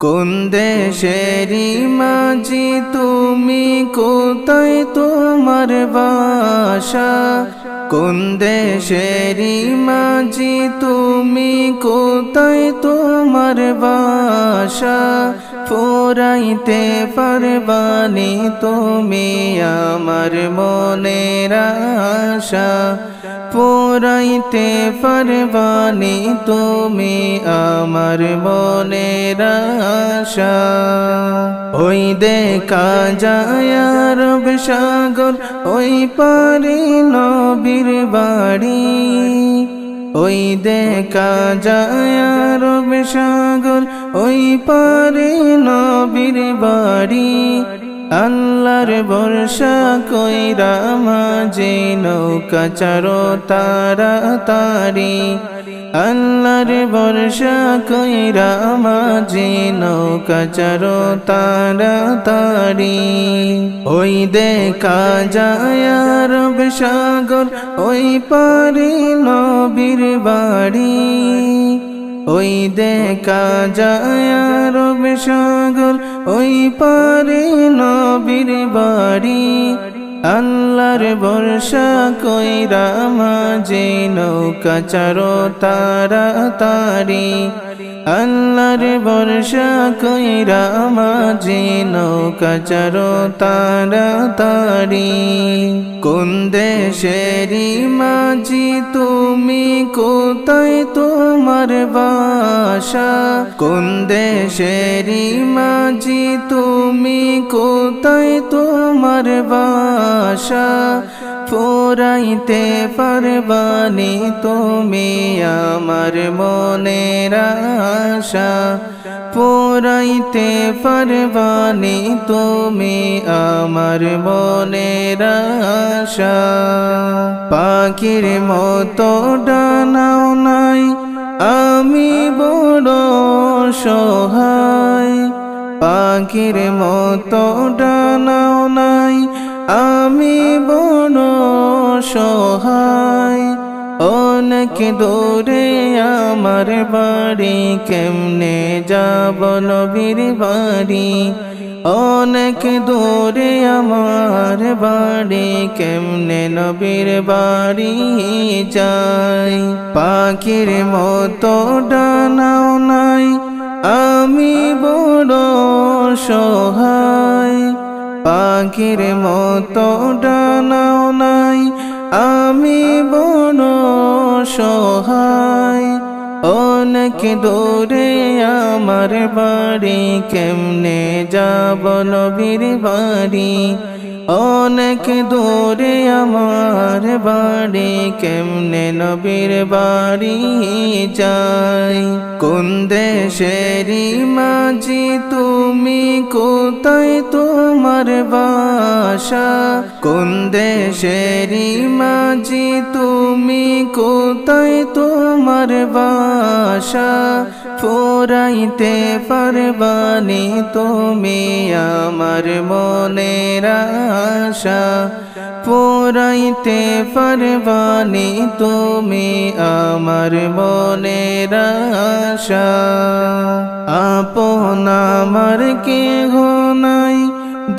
কোন দেশেরি মাঝি তুমি? কোথায় তোমার বাসা কোন দেশেরি মাঝি তুমি? কোথায় তোমার বাসা পোরাইতে পারবানি তুমি আমার মনের আশা। পোরাইতে পারবানি তুমি আমার মনের আশা। ওই দেখা যায় রব সাগর, ওই পারে নবীর বাড়ি। ওই দেখা যায় রব সাগর, ওই পারে নবীর বাড়ি। আল্লাহর বর্ষা কইরা মাঝে নৌকা চারো তারা তারি। আল্লাহর বর্ষা কইরা মাঝে নৌকা চারো তারা তারি। ওই দেখা যায় রব সাগর, ওই পারে নবীর বাড়ি। ওই দেখা যায় রব সাগর ওই পারে নবীর বাড়ি আল্লাহর বর্ষা কইরা মাঝে নৌকা চারো তারা তারি। আল্লাহর বর্ষা কইরা মাঝে নৌকা চারো তারা কোন দেশেরি মাঝি তুমি, কোথায় তোমার বাসা? কোন দেশেরি মাঝি তুমি, কোথায় তোমার বাসা? পোরাইতে পারবানি তুমি আমার মনের আশা। পোরাইতে পারবানি তুমি আমার মনের আশা। পাখির মতো ডানাও নাই, আমি বড় সহায় পাখির মতো ডানাও নাই আমি বড় সহায়। অনেক দূরে আমার বাড়ি, কেমনে যাব নবীর বাড়ি? অনেক দূরে আমার বাড়ি, কেমনে নবীর বাড়ি যাই পাখির মতো ডানাও নাই, আমি বড় সহায়। পাখির মতো ডানাও নাই, আমি বড় সহায়। অনেক দূরে আমার বাড়ি, কেমনে যাব নবীর বাড়ি? অনেক দূরে আমার বাড়ি, কেমনে নবীর বাড়ি যাই কোন দেশেরি মাঝি, তুমি কোথায় তোমার বাসা? কোন দেশেরি মাঝি, তুমি কোথায় তোমার বাসা? পোরাইতে পারবানি তুমি আমার মনের আশা পোরাইতে পারবানি তুমি আমার মনের আশা। আপন আমার কেহ নাই,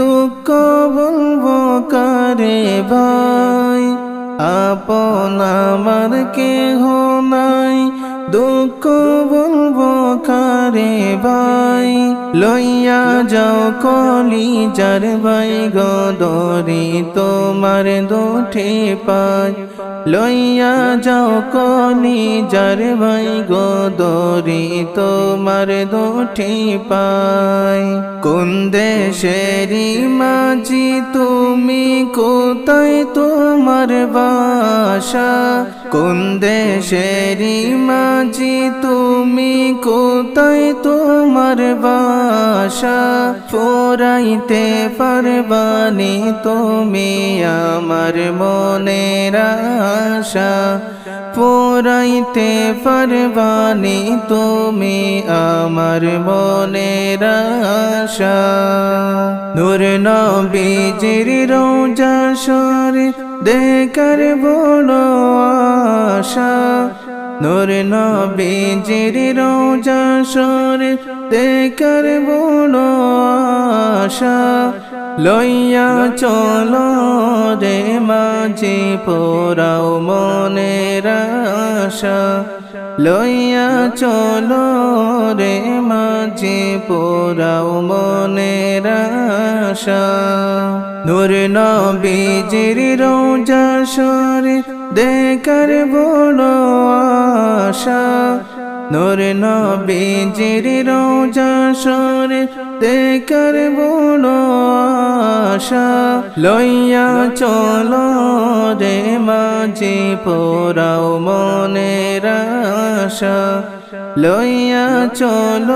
দুঃখ বলব কারে ভাই। আপন আমার কেহ নাই, দুঃখ বলব কারে ভাই, লইয়া যাও কলি যার ভাই গদরি তোমার দুঠে পাই। লইয়া যাও কলি যার ভাই গদরি তোমার দুঠে পাই। কোন দেশেরি মাঝি তুমি, কোথায় তোমার বাসা? কোন দেশেরি মাঝি তুমি কোথায় তোমার বাসা পোরাইতে পারবানি তুমি আমার মনের আশা। পোরাইতে পারবানি তুমি আমার মনের আশা। নূর নবীজির রোজা শরীফ দেখার বড় আশা। নূর নবীজির রোজা সরে দেখার বড় আশা লইয়া চলো রে মাঝি পোরাও মনের আশা। লইয়া চলো রে মাঝি পোরাও মনের আশা। নূর নবীজির রোজা সরে দেখার বড় আশা, নূর নবীজির রোজা সরে দেখার বড় আশা, লইয়া চলো রে মাঝি পোরাও মনে আশা। লইয়া চল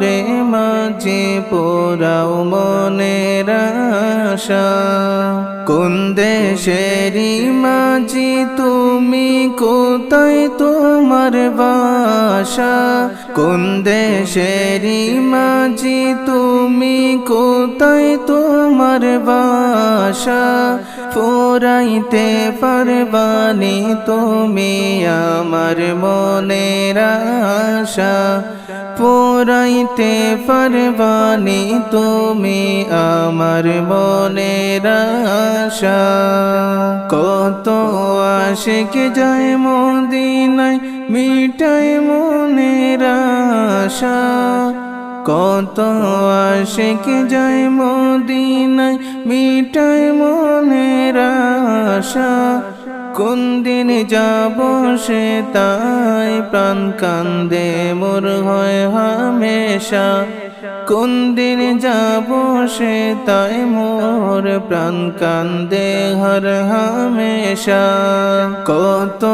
রে মাঝি পোরাও মনে আশা। কোন দেশেরই মাঝি তুমি? কোথায় তোমার বাসা কোন দেশেরই মাঝি তুমি? কোথায় তোমার বাসা পোরাইতে পারবানি তুমি আমার মনের আশা। পোরাইতে পারবানি তুমি আমার মনের আশা। কত আশিক যায় মদিনায়, মিটাই মনের আশা। কত আশিক যায় মদিনায়, মিটাই মনের আশা। কোন দিন যাব সে তাই প্রাণ কান্দে, মোর হয় হামেশা। কোন দিন যাব সে তাই মোর প্রাণ কান্দে, হর হামেশা। কত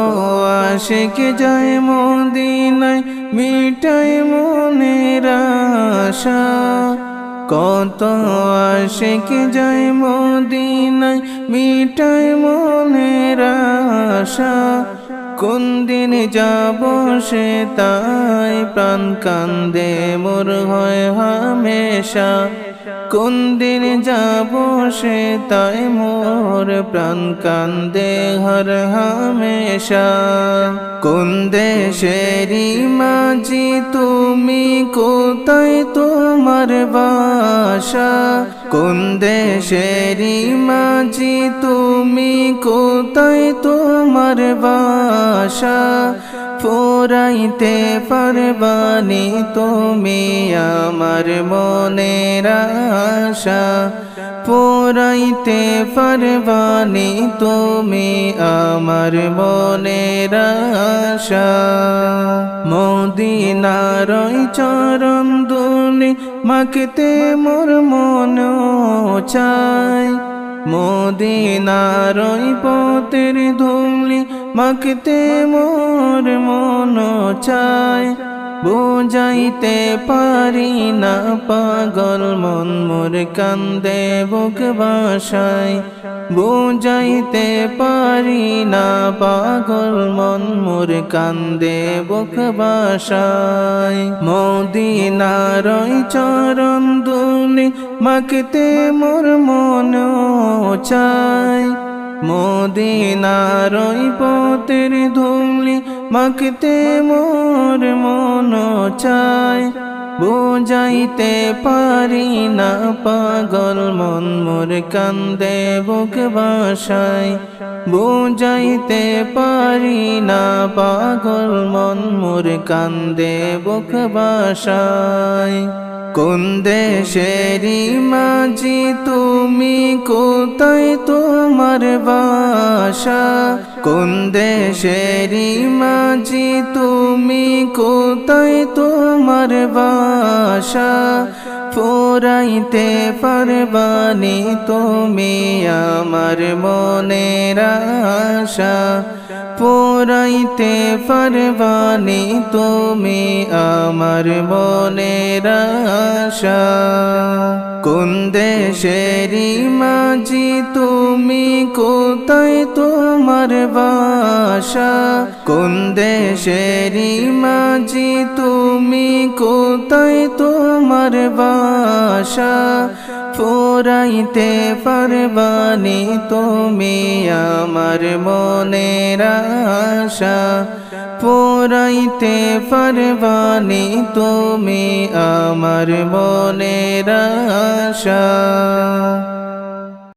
আশিক যায় মদিনায়, মিটাই মনের আশা। কত আশিক যায় মদিনায় মিটাই মনের আশা, কোন দিন যাব সে তাই প্রাণ কান্দে, মোর হয় হামেশা। কোন দিন যাব সে তাই মোর প্রাণ কান্দে, হর হামেশা। কোন দেশেরই মাঝি তুমি? কোথায় তোমার বাসা? কোন দেশেরই মাঝি তুমি? কোথায় তোমার বাসা? পোরাইতে পারবানি তুমি আমার মনের আশা। পোরাইতে পারবানি তুমি আমার মনের আশা। মদিনার চরম দুলি মাখতে মোর মন চাই। মদিনার পতের ধুলি মাখতে মোর মন চায় বুঝাইতে পারি না, পাগল মন মোর কান্দে বুক বাসায়। বুঝাইতে পারি না, পাগল মন মোর কান্দে বুক বাসায়। মদিনার চরণ দুলি মাখতে মোর মন চায়। মদিনার পতের ধুলি মাখতে মোর মন চায়, বুঝাইতে পারি না পাগল মন, মোর কান্দে বুক বাসাই বুঝাইতে পারি না পাগল মন, মোর কান্দে বুক বাসায়। কোন দেশেরই মাঝি তুমি? কোথায় তোমার বাসা কোন দেশেরই মাঝি তুমি? কোথায় তোমার বাসা পোরাইতে পারবানি তুমি আমার মনের আশা। পোরাইতে পারবানি তুমি আমার মনের আশা। কোন দেশেরই মাঝি তুমি, কোথায় তোমার বাসা? কোন দেশেরই মাঝি তুমি, কোথায় তোমার বাসা? পোরাইতে পারবানি তুমি আমার মনের আশা। পুরাইতে পারবানি তুমি আমার মনের আশা।